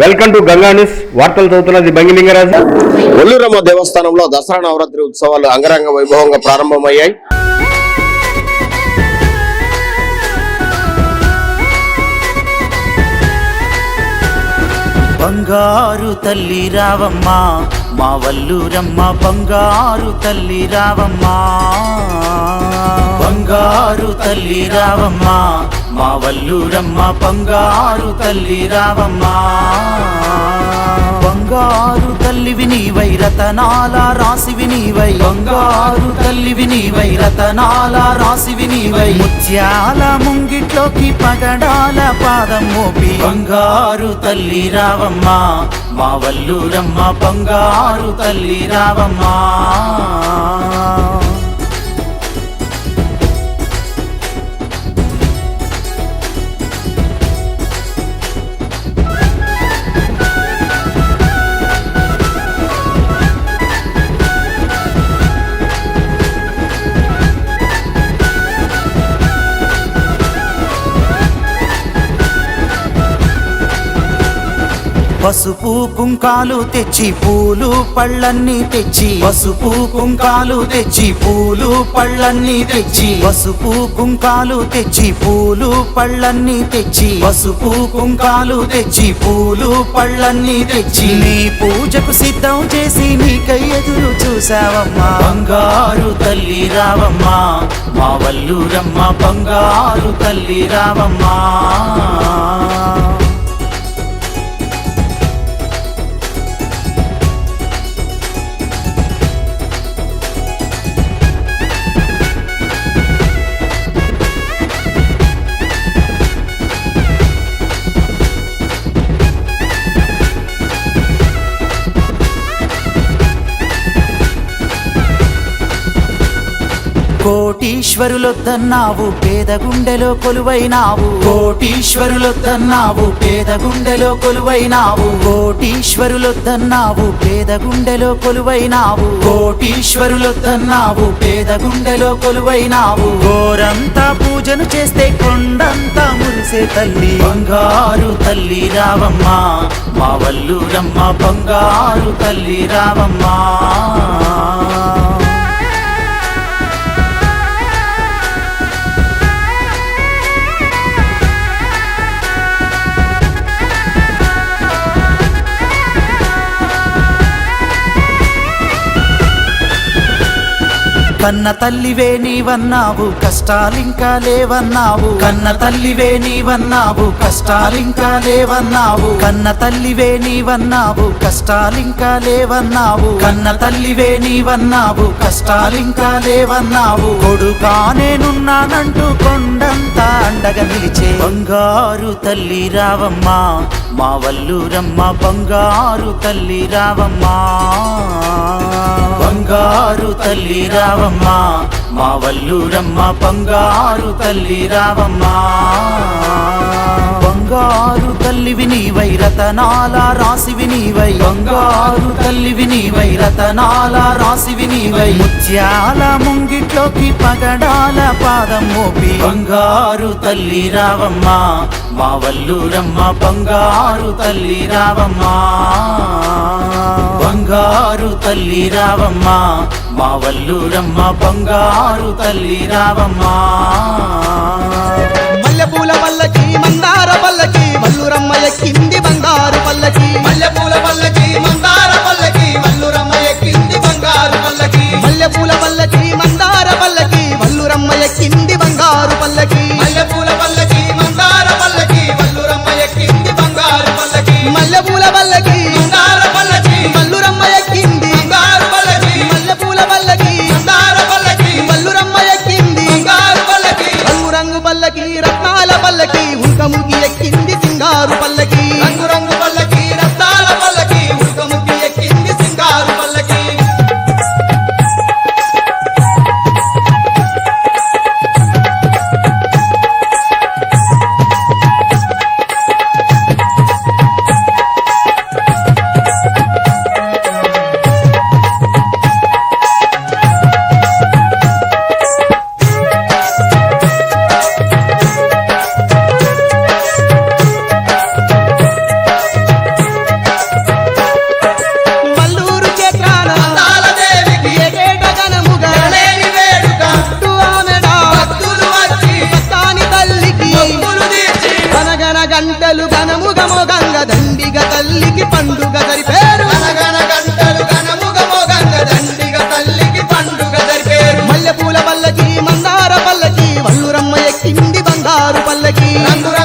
Welcome to Ganga news వార్తలు చదువుతున్నది బంగిలింగరాజు ఒల్లూరమ్మ దేవస్థానంలో దసరా నవరాత్రి ఉత్సవాలు అంగరంగ వైభవంగా ప్రారంభమయ్యాయి. బంగారు తల్లి రావమ్మ మా వల్లూరమ్మ బంగారు తల్లి రావమ్మ. బంగారు తల్లి రావమ్మా మా వల్లూరమ్మ బంగారు తల్లి రావమ్మ. బంగారు తల్లివి నీవై రతనాల రాసివి నీవై బంగారు తల్లివి నీవై రతనాల రాసివి నీవై ముత్యాల ముంగిట్లోకి పగడాల పాదం మోపి. బంగారు తల్లి రావమ్మ మా వల్లూరమ్మ బంగారు తల్లి రావమ్మ. పసుపు కుంకాలు తెచ్చి పూలు పళ్ళన్నీ తెచ్చి పసుపు కుంకాలు తెచ్చి పూలు పళ్ళన్నీ తెచ్చి పసుపు కుంకాలు తెచ్చి పూలు పళ్ళన్నీ తెచ్చి పసుపు కుంకాలు తెచ్చి పూలు పళ్ళన్నీ తెచ్చి. నీ పూజకు సిద్ధం చేసి నీకై ఎదురు చూసావమ్మా బంగారు తల్లి రావమ్మా. మా వల్లూరమ్మ బంగారు తల్లి రావమ్మా. కోటీశ్వరులొద్దన్నావు పేద గుండెలో కొలువైనావు. కోటీశ్వరులొద్దన్నావు పేద గుండెలో కొలువైనావు. కోటీశ్వరులొద్దన్నావు పేద గుండెలో కొలువైనావు. కోటీశ్వరులొద్దన్నావు పేద గుండెలో కొలువైనావు. గోరంతా పూజను చేస్తే కొండంతా మురిసే తల్లి. బంగారు తల్లి రావమ్మా మా వల్లూరమ్మ బంగారు తల్లి రావమ్మా. కన్న తల్లివే నీవన్నావు కష్టాలింకా లేవన్నావు. కన్న తల్లివే నీవన్నావు కష్టాలింకా లేవన్నావు. కన్న తల్లివే నీవన్నావు కష్టాలింకా లేవన్నావు. కన్న తల్లివే నీవన్నావు కష్టాలింకా లేవన్నావు. కొడుకా నేనున్నానంటూ కొండంతా అండగా నిలిచే బంగారు తల్లి రావమ్మా మా వల్లూరమ్మ బంగారు తల్లి రావమ్మా. బంగారు తల్లి రావమ్మ. మా వల్లూరమ్మ బంగారు తల్లి రావమ్మా. బంగారు తల్లివి నీవై రతనాల రాసివి నీవై. బంగారు తల్లివి నీవై రతనాల రాసివి నీవై. ముత్యాల ముంగిట్లోకి పగడాల పాదం మోపి. బంగారు తల్లి రావమ్మ మా వల్లూరమ్మ బంగారు తల్లి రావమ్మ. బంగారు తల్లి రావమ్మ మా వల్లూరమ్మ బంగారు తల్లి రావమ్మా. మందార పల్లకి రంగుల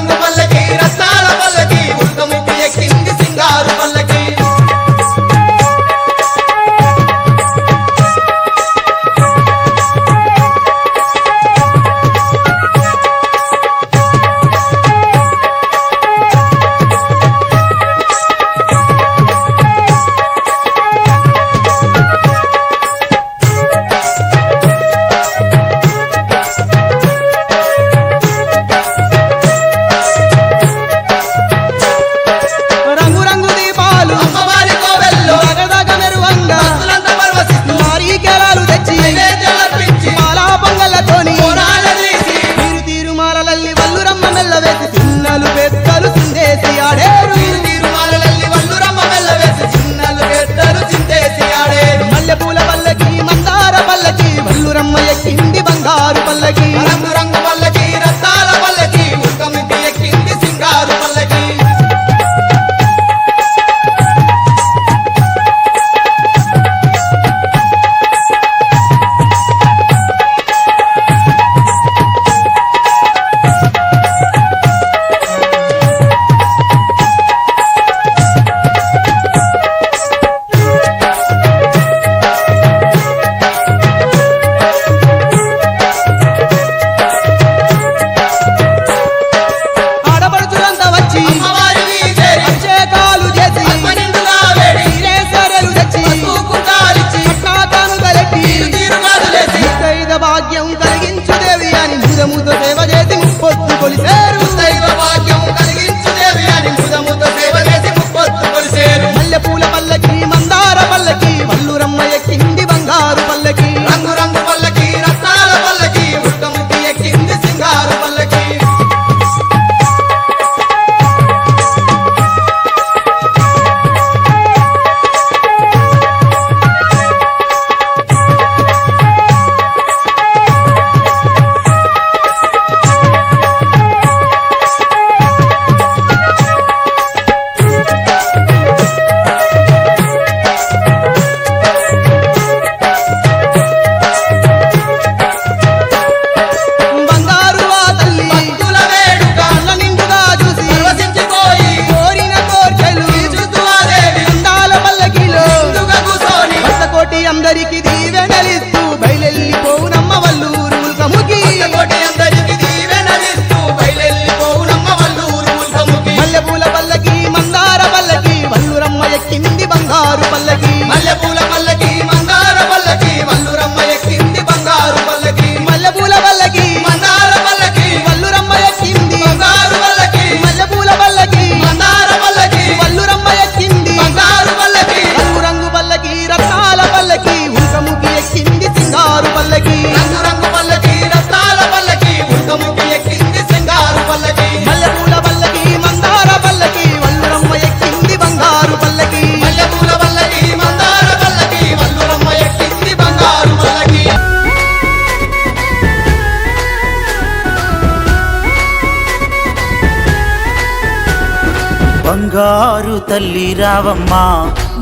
తల్లి రావమ్మా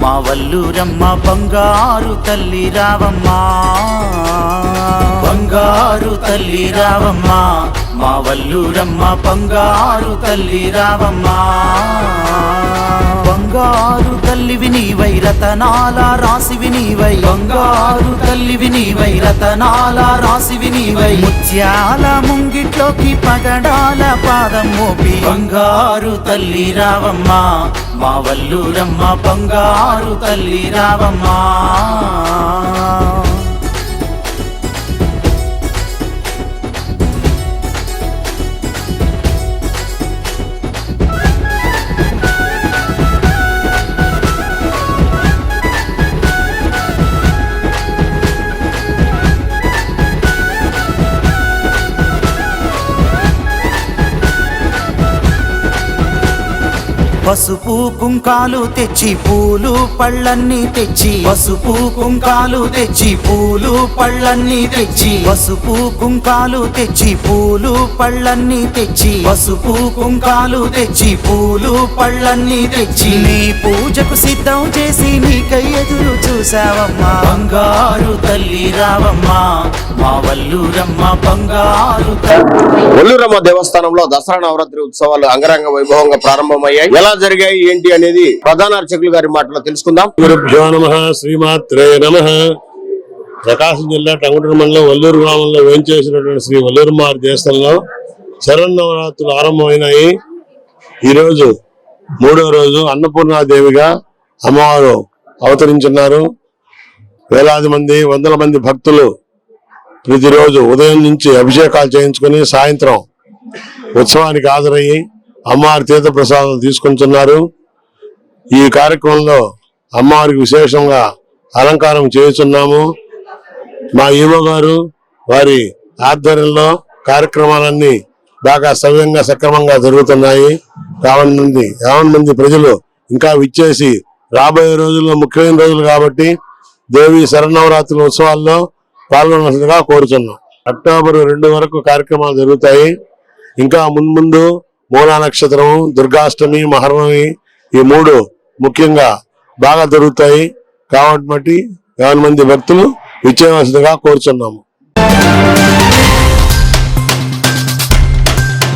మా వల్లూరమ్మ బంగారు తల్లి రావమ్మా. బంగారు తల్లి రావమ్మా మా వల్లూరమ్మ బంగారు తల్లి రావమ్మా. బంగారు తల్లివి నీవై రతనాల రాసివి వై బంగారు తల్లివి నీవై రతనాల రాసివి వై ముత్యాల ముంగిట్లోకి పగడాల పాదం మోపి. బంగారు తల్లి రావమ్మా మా వల్లూరమ్మ బంగారు తల్లి రావమ్మా. పసుపు కుంకాలు తెచ్చి పూలు పళ్ళన్నీ తెచ్చి పసుపు కుంకాలు తెచ్చి పూలు పళ్ళన్నీ తెచ్చి పసుపు కుంకాలు తెచ్చి పూలు పళ్ళన్నీ తెచ్చి పసుపు కుంకాలు తెచ్చి పూలు పళ్ళన్నీ తెచ్చి. నీ పూజకు సిద్ధం చేసి నీకై ఎదురు చూసావమ్మా బంగారు తల్లి రావమ్మా. మా వల్లూరమ్మ బంగారు వల్లూరమ్మ దేవస్థానంలో దసరా నవరాత్రి ఉత్సవాలు అంగరంగ వైభవంగా ప్రారంభమయ్యాయి. ఎలా జరిగాయి ఏంటి అనేది ప్రధాన అర్చకులు గారి మాటలో తెలుసుకుందాం. గురుభ్యో నమ శ్రీమాత్రే నమ. ప్రకాశం జిల్లా టంగుటూరు మండలం వల్లూరు గ్రామంలో వేయించేసినటువంటి శ్రీ వల్లూరుమారి దేశంలో శరన్నవరాత్రులు ఆరంభమైనాయి. ఈరోజు మూడో రోజు అన్నపూర్ణాదేవిగా అమ్మవారు అవతరించున్నారు. వేలాది మంది వందల మంది భక్తులు ప్రతిరోజు ఉదయం నుంచి అభిషేకాలు చేయించుకుని సాయంత్రం ఉత్సవానికి హాజరయ్యి అమ్మవారి తీర్థ ప్రసాదం తీసుకుంటున్నారు. ఈ కార్యక్రమంలో అమ్మవారికి విశేషంగా అలంకారం చేస్తున్నాము. మా ఈవో గారు వారి ఆధ్వర్యంలో కార్యక్రమాలన్నీ బాగా సవ్యంగా సక్రమంగా జరుగుతున్నాయి. యావన్ మంది యావన్ మంది ప్రజలు ఇంకా విచ్చేసి రాబోయే రోజుల్లో ముఖ్యమైన రోజులు కాబట్టి దేవి శరణవరాత్రుల ఉత్సవాల్లో పాల్గొనవలసిందిగా కోరుతున్నాం అక్టోబర్ రెండు వరకు కార్యక్రమాలు జరుగుతాయి. ఇంకా మున్ముందు మూలా నక్షత్రం దుర్గాష్టమి మహర్నమి ఈ మూడు ముఖ్యంగా బాగా దొరుకుతాయి కాబట్టి యావన్ మంది భక్తులు విచ్చేయవలసిందిగా కోరుచున్నాము.